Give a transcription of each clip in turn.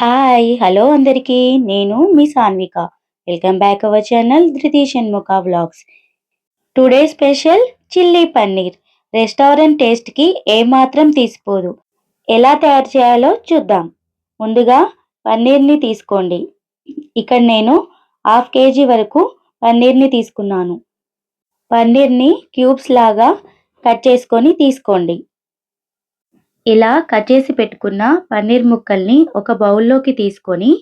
Hi hello అందరికీ. నేను మీ Sanvika. Welcome back our channel Dhruti Shanmukha vlogs today special chilli paneer restaurant టేస్ట్కి ఏమాత్రం తీసిపోదు. ఎలా తయారు చేయాలో చూద్దాం. ముందుగా పన్నీర్ని తీసుకోండి. ఇక్కడ నేను హాఫ్ కేజీ వరకు పన్నీర్ని తీసుకున్నాను. పన్నీర్ని క్యూబ్స్ లాగా కట్ చేసుకొని తీసుకోండి. ఇలా కట్ చేసి పెట్టుకున్న పన్నీర్ ముక్కల్ని ఒక బౌల్లోకి తీసుకొని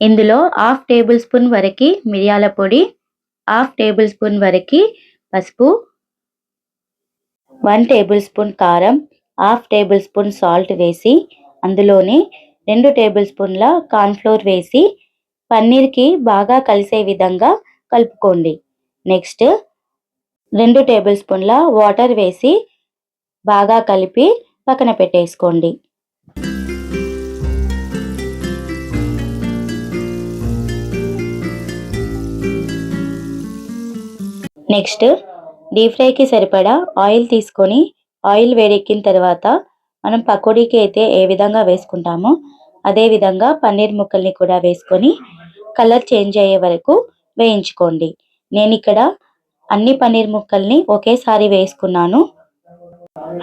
ఇందులో హాఫ్ టేబుల్ స్పూన్ వరకు మిరియాల పొడి హాఫ్ టేబుల్ స్పూన్ వరకు పసుపు వన్ టేబుల్ స్పూన్ కారం హాఫ్ టేబుల్ స్పూన్ సాల్ట్ వేసి అందులోనే రెండు టేబుల్ స్పూన్ల కార్న్ఫ్లోర్ వేసి పన్నీర్కి బాగా కలిసే విధంగా కలుపుకోండి. నెక్స్ట్ రెండు టేబుల్ స్పూన్ల వాటర్ వేసి బాగా కలిపి పక్కన పెట్టేసుకోండి. నెక్స్ట్ డీప్ ఫ్రైకి సరిపడా ఆయిల్ తీసుకొని ఆయిల్ వేడెక్కిన తర్వాత మనం పకోడీకి అయితే ఏ విధంగా వేసుకుంటామో అదే విధంగా పన్నీర్ ముక్కల్ని కూడా వేసుకొని కలర్ చేంజ్ అయ్యే వరకు వేయించుకోండి. నేను ఇక్కడ అన్ని పన్నీర్ ముక్కల్ని ఒకేసారి వేసుకున్నాను.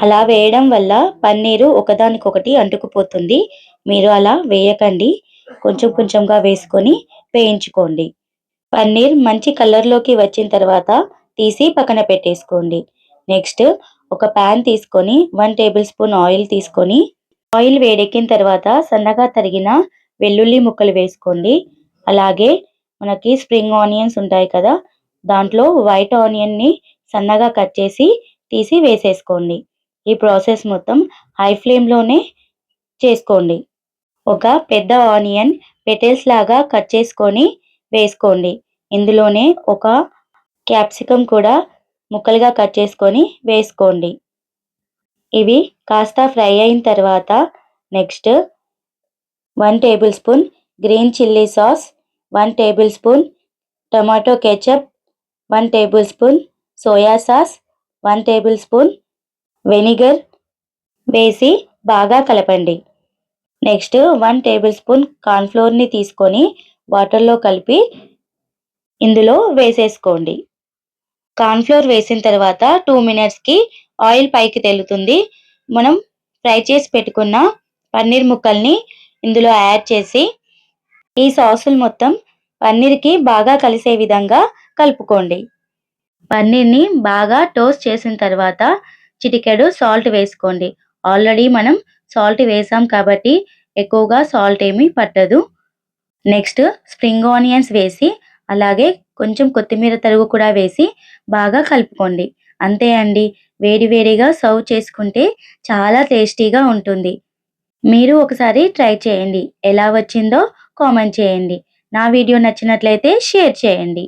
అలా వేయడం వల్ల పన్నీరు ఒకదానికొకటి అంటుకుపోతుంది. మీరు అలా వేయకండి. కొంచెం కొంచెంగా వేసుకొని వేయించుకోండి. పన్నీర్ మంచి కలర్లోకి వచ్చిన తర్వాత తీసి పక్కన పెట్టేసుకోండి. నెక్స్ట్ ఒక ప్యాన్ తీసుకొని వన్ టేబుల్ స్పూన్ ఆయిల్ తీసుకొని ఆయిల్ వేడెక్కిన తర్వాత సన్నగా తరిగిన వెల్లుల్లి ముక్కలు వేసుకోండి. అలాగే మనకి స్ప్రింగ్ ఆనియన్స్ ఉంటాయి కదా దాంట్లో వైట్ ఆనియన్ని సన్నగా కట్ చేసి తీసి వేసేసుకోండి. ఈ ప్రాసెస్ మొత్తం హై ఫ్లేమ్లోనే చేసుకోండి. ఒక పెద్ద ఆనియన్ పెటల్స్ లాగా కట్ చేసుకొని వేసుకోండి. ఇందులోనే ఒక క్యాప్సికమ్ కూడా ముక్కలుగా కట్ చేసుకొని వేసుకోండి. ఇవి కాస్త ఫ్రై అయిన తర్వాత next one tablespoon green chilli sauce one tablespoon tomato ketchup one tablespoon soya sauce one tablespoon vinegar వేసి బాగా కలపండి. నెక్స్ట్ వన్ టేబుల్ స్పూన్ కార్న్ఫ్లోర్ని తీసుకొని వాటర్లో కలిపి ఇందులో వేసేసుకోండి. కార్న్ఫ్లోర్ వేసిన తర్వాత టూ మినిట్స్కి ఆయిల్ పైకి తెలుతుంది. మనం ఫ్రై చేసి పెట్టుకున్న పన్నీర్ ముక్కల్ని ఇందులో యాడ్ చేసి ఈ సాసులు మొత్తం పన్నీర్కి బాగా కలిసే విధంగా కలుపుకోండి. పన్నీర్ని బాగా టోస్ట్ చేసిన తర్వాత చిటికెడు సాల్ట్ వేసుకోండి. ఆల్రెడీ మనం సాల్ట్ వేసాం కాబట్టి ఎక్కువగా సాల్ట్ ఏమీ పట్టదు. నెక్స్ట్ స్ప్రింగ్ ఆనియన్స్ వేసి అలాగే కొంచెం కొత్తిమీర తరుగు కూడా వేసి బాగా కలుపుకోండి. అంతే అండి. వేడివేడిగా సర్వ్ చేసుకుంటే చాలా టేస్టీగా ఉంటుంది. మీరు ఒకసారి ట్రై చేయండి. ఎలా వచ్చిందో కామెంట్ చేయండి. నా వీడియో నచ్చినట్లయితే షేర్ చేయండి.